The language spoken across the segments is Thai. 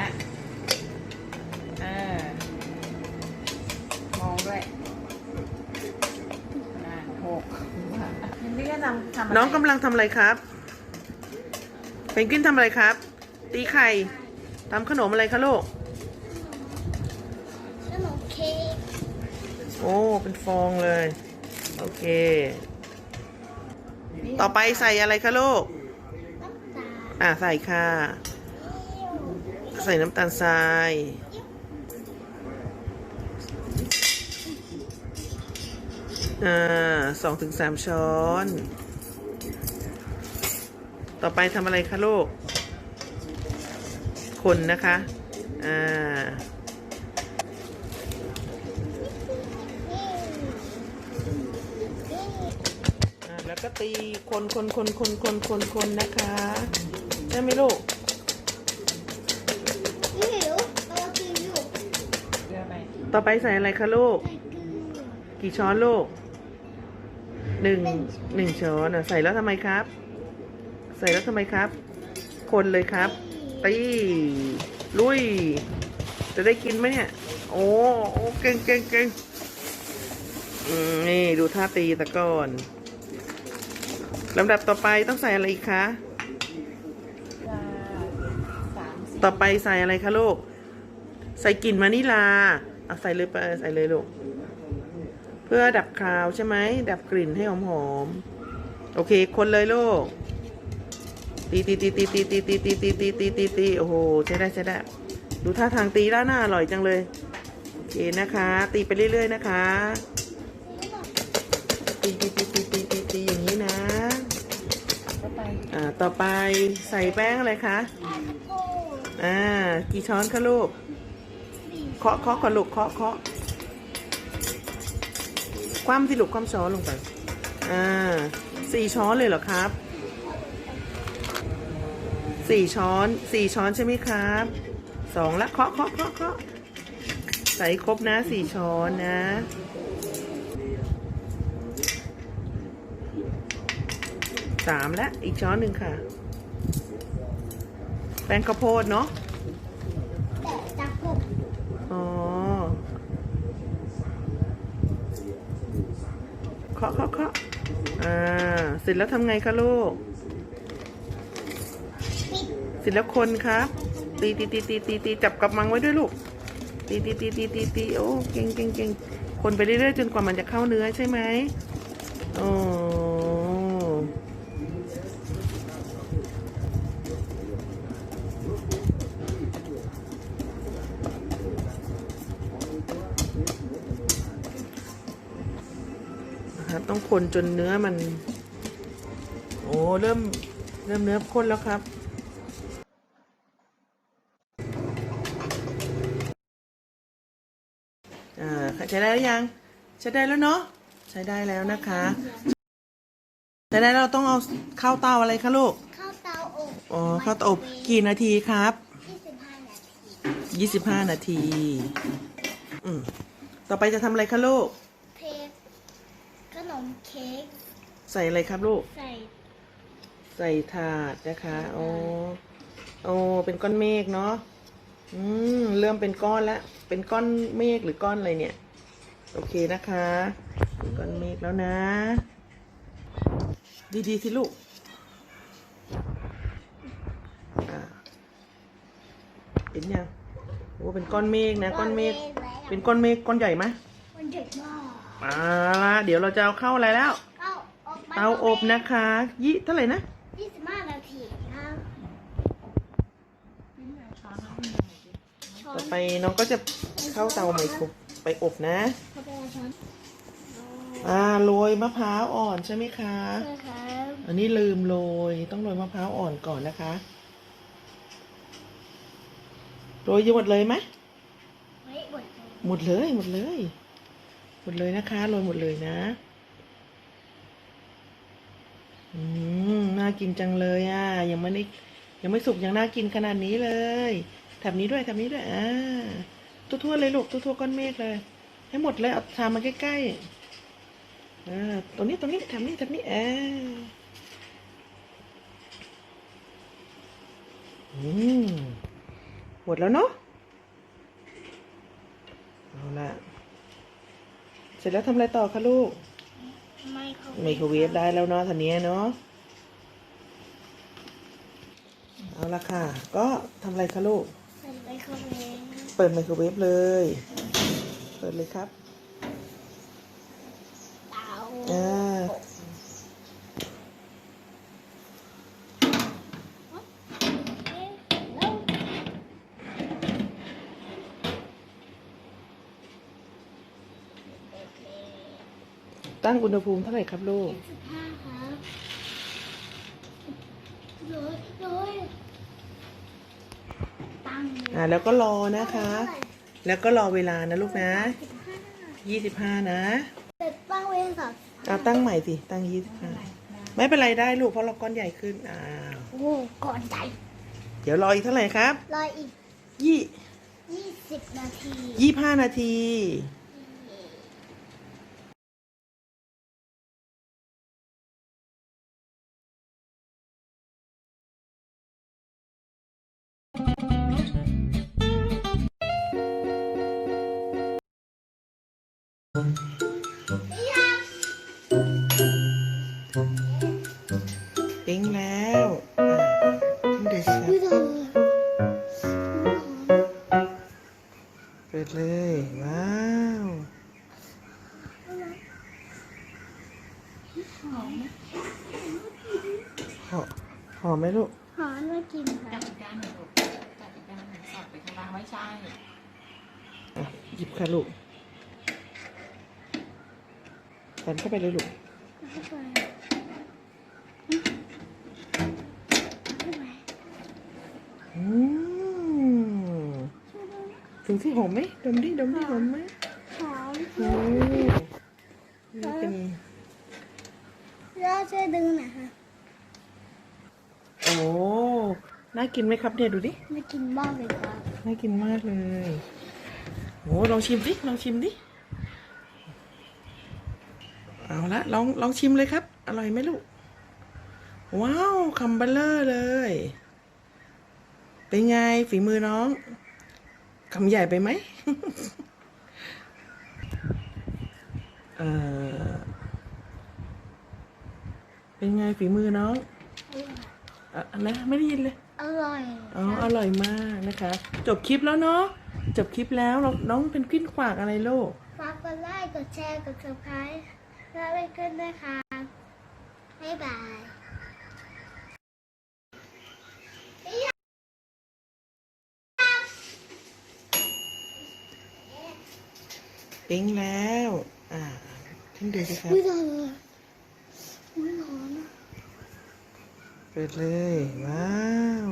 ละเออมองด้วยอ่าหกนี่ก็นำทำะไรน้องกำลังทำอะไรครับ เพนกวินทำอะไรครับ ตีไข่ทำขนมอะไรคะลูก ขนมเค้กโอ้ เป็นฟองเลย โอเค ต่อไปใส่อะไรคะลูก น้ำตาล อ่าใส่ค่ะ ใส่น้ำตาลทราย อ่าสองถึงสามช้อน ต่อไปทำอะไรคะลูก คนนะคะ อ่าแล้วก็ตีคนคนคนคนคนคนคนนะคะใช่ไหมลูก นี่หิวเรากินอยู่ เยอะไป ต่อไปใส่อะไรคะลูกใส่เกลือกี่ช้อนลูกหนึ่งหนึ่งช้อนอะใส่แล้วทำไมครับ ใส่แล้วทำไมครับ คนเลยครับตีลุย จะได้กินไหมเนี่ย โอ้โอ้เก่งเก่งเก่งอืมนี่ดูท่าตีตะก่อนลำดับต่อไปต้องใส่อะไรอีกคะจะสามสิบต่อไปใส่อะไรคะลูก ใส่กลิ่นวานิลา เอาใส่เลยไปใส่เลยลูก เพื่อดับคาวใช่ไหม ดับกลิ่นให้หอมหอมๆ โอเค คนเลยลูก ตีตีตีตีตีตีตีตีตีตีตีตีตีโอ้โหใช้ได้ใช้ได้ ดูท่าทางตีแล้วน่าอร่อยจังเลย โอเคนะคะ ตีไปเรื่อยๆนะคะ ตีตีตีตีตีตีตีอย่างนี้นะก็ไปอ่า ต่อไปใส่แป้งอะไรคะ อ่า กี่ช้อนคะลูก เคาะเคาะก่อนลูกเคาะเคาะคว่ำที่ลูกคว่ำช้อนลงไป อ่าสี่ช้อนเลยเหรอครับสี่ช้อนสี่ช้อนใช่ไหมครับสองละเคาะเคาะเคาะเคาะใส่ครบนะสี่ช้อนนะสามละอีกช้อนหนึ่งค่ะ แป้งข้าวโพดเนาะ แต่จะกบ อ๋อ เคาะเคาะเคาะอ่าเสร็จแล้วทำไงคะลูกปิดเสร็จแล้วคนครับตีตีตีตีตีตีจับกับมังไว้ด้วยลูก ตีตีตีตีตีตีโอ้เก่งเก่งเก่งคนไปเรื่อยๆจนกว่ามันจะเข้าเนื้อใช่ไหมโอ้ ต้องคนจนเนื้อมัน โอ้เริ่มเริ่มเนื้อข้นแล้วครับ อ่าใช้ได้หรือยัง ใช้ได้แล้วเนาะ ใช้ได้แล้วนะคะ ใช้ได้แล้วเราต้องเอาเข้าเตาอะไรคะลูก ข้าวเตาอบอ๋อเข้าเตาอบกี่นาทีครับยี่สิบห้านาที 25 นาที อืมต่อไปจะทำอะไรคะลูกเค้กขนม เค้กใส่อะไรครับลูก ใส่ใส่ถาดนะคะโอ้โอ้เป็นก้อนเมฆเนาะอืมเริ่มเป็นก้อนแล้วเป็นก้อนเมฆหรือก้อนอะไรเนี่ย โอเคนะคะเป็นก้อนเมฆแล้วนะ ดีๆสิลูกอ่าเห็นยังโอ้เป็นก้อนเมฆนะก้อนเมฆแล้วเป็นก้อนเมฆก้อนใหญ่ไหมมันเด็กมาก มาละเดี๋ยวเราจะเอาเข้าอะไรแล้ว เอาออกมาเตาอบนะคะยี่เท่าไหร่นะยี่สิบห้านาทีครับช้อต่อนไปน้องก็จะเข้าเตาไมโครไปอบนะ เข้าไปเอาช้อนอ่าโรยมะพร้าวอ่อนใช่ไหมคะ ใช่ครับอันนี้ลืมโรยต้องโรยมะพร้าวอ่อนก่อนนะคะโรยหมดเลยไหมไม่หมดเลยหมดเลยหมดเลย หมดเลยนะคะโรยหมดเลยนะ อืม น่ากินจังเลยอะ ยังไม่ได้ยังไม่สุกยังน่ากินขนาดนี้เลยแถบนี้ด้วยแถบนี้ด้วยอ่าทั่วเลยลูกทั่วก้อนเมฆเลย ให้หมดเลยเอาชามมาใกล้ๆอ่าตรงนี้ตรงนี้แถบนี้แถบนี้อ่าอืมหมดแล้วเนาะเอาละ ร็จแล้วทำอะไรต่อคะลูก ไม่เข้าไมโครเวฟได้แล้วเนาะทันนี้เนาะ เอาละค่ะ ก็ทำอะไรคะลูกใส่ไมโครเวฟ เปิดไมโครเวฟเลย เปิดเลยครับ เตา อ่า เอ๊ะแล้ว ตั้งอุณหภูมิเท่าไหร่ครับลูกสิบห้าครับร้อยร้อยตั้งอ่าแล้วก็รอนะคะ แล้วก็รอเวลานะลูกนะสิบห้ายี่สิบห้านะเสร็จตั้งเวลาเอาตั้งใหม่สิตั้งยี่สิบห้าไม่เป็นไรได้ลูกเพราะเราก้อนใหญ่ขึ้นอ้าวโอ้ก่อนใจเดี๋ยวรออีกเท่าไหร่ครับรออีกยี่ยี่สิบนาทียี่ห้านาที ปิ้งแล้วอ่าปิ้งเด็ดครับไม่ได้เปิดเลย ว้าวหอมหอมไหมลูก หอมมากินคจัรับอีกด้านหนึ่งลูกจับอีกด้านหนึ่งสอดไปข้างล่างไม่ใช่อะหยิบค่ะลูก ดันเข้าไปเลยลูกเข้าไปเข้าไปอืมถึงที่หอมไหมดมดิดมดิหอมไหมหอมโอ้นี่เป็นแล้วช่วยดึงหน่อยค่ะโอ้น่ากินไหมครับเนี่ยดูดิไม่กินบ้างเลยครับน่ากินมากเลยโอ้ลองชิมสิลองชิมดิ เอาละลองลองชิมเลยครับ อร่อยไหมลูก ว้าวคำเบลเลอร์เลย เป็นไงฝีมือน้องคำใหญ่ไปไหมเออเป็นไงฝีมือน้องอะอะไรนะไม่ได้ยินเลย อร่อย อ๋อ อร่อยมากนะคะ จบคลิปแล้วเนาะ จบคลิปแล้วเราน้องเป็นกวินขวากอะไรลูกฝากกดไลค์ กดแชร์ กด subscribe แล้วไปกันด้วยค่ะบ๊ายบายปิ้งแล้ว อ่าขึ้นเดือสิครับอุ้ยร้อนเลยอุ้ยร้อนอะเปิดเลย ว้าว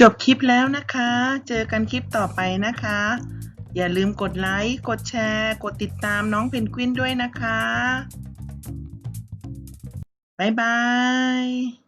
จบคลิปแล้วนะคะ เจอกันคลิปต่อไปนะคะ อย่าลืมกดไลค์ กดแชร์ กดติดตามน้องเพนกวินด้วยนะคะ บ๊ายบาย